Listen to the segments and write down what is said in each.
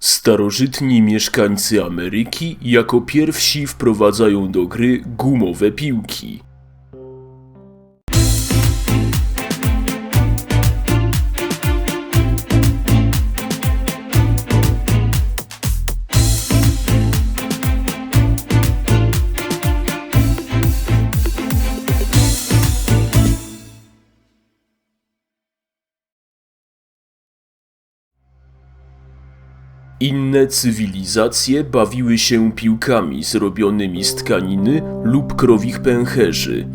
Starożytni mieszkańcy Ameryki jako pierwsi wprowadzają do gry gumowe piłki. Inne cywilizacje bawiły się piłkami zrobionymi z tkaniny lub krowich pęcherzy.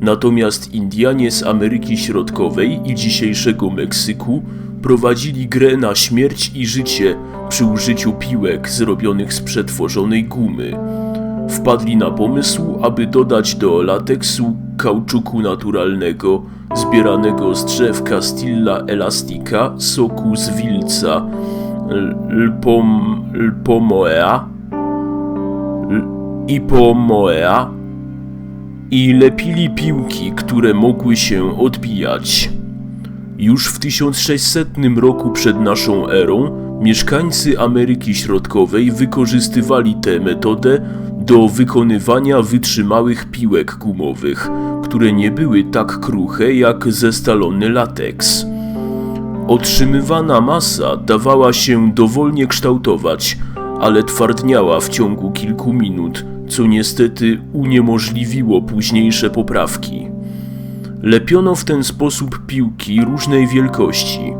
Natomiast Indianie z Ameryki Środkowej i dzisiejszego Meksyku prowadzili grę na śmierć i życie przy użyciu piłek zrobionych z przetworzonej gumy. Wpadli na pomysł, aby dodać do lateksu kauczuku naturalnego, zbieranego z drzew Castilla elastica, soku z wilca, lpom, lpomoea, ipomoea i lepili piłki, które mogły się odbijać. Już w 1600 roku przed naszą erą mieszkańcy Ameryki Środkowej wykorzystywali tę metodę do wykonywania wytrzymałych piłek gumowych, które nie były tak kruche jak zestalony lateks. Otrzymywana masa dawała się dowolnie kształtować, ale twardniała w ciągu kilku minut, co niestety uniemożliwiło późniejsze poprawki. Lepiono w ten sposób piłki różnej wielkości.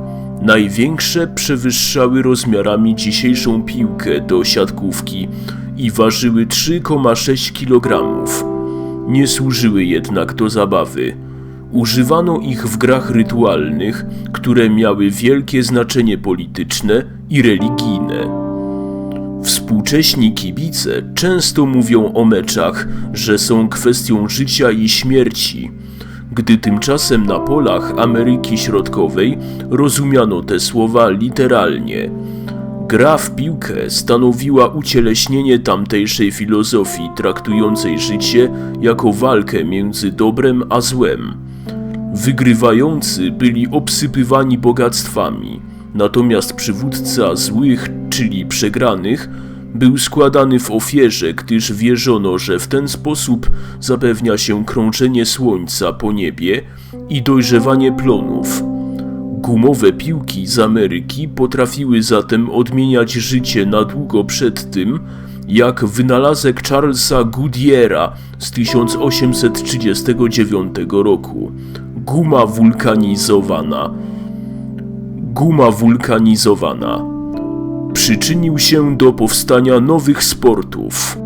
Największe przewyższały rozmiarami dzisiejszą piłkę do siatkówki i ważyły 3,6 kg. Nie służyły jednak do zabawy. Używano ich w grach rytualnych, które miały wielkie znaczenie polityczne i religijne. Współcześni kibice często mówią o meczach, że są kwestią życia i śmierci, gdy tymczasem na polach Ameryki Środkowej rozumiano te słowa literalnie. Gra w piłkę stanowiła ucieleśnienie tamtejszej filozofii traktującej życie jako walkę między dobrem a złem. Wygrywający byli obsypywani bogactwami, natomiast przywódca złych, czyli przegranych, był składany w ofierze, gdyż wierzono, że w ten sposób zapewnia się krążenie słońca po niebie i dojrzewanie plonów. Gumowe piłki z Ameryki potrafiły zatem odmieniać życie na długo przed tym, jak wynalazek Charlesa Goodyeara z 1839 roku. Guma wulkanizowana. Guma wulkanizowana. Przyczynił się do powstania nowych sportów.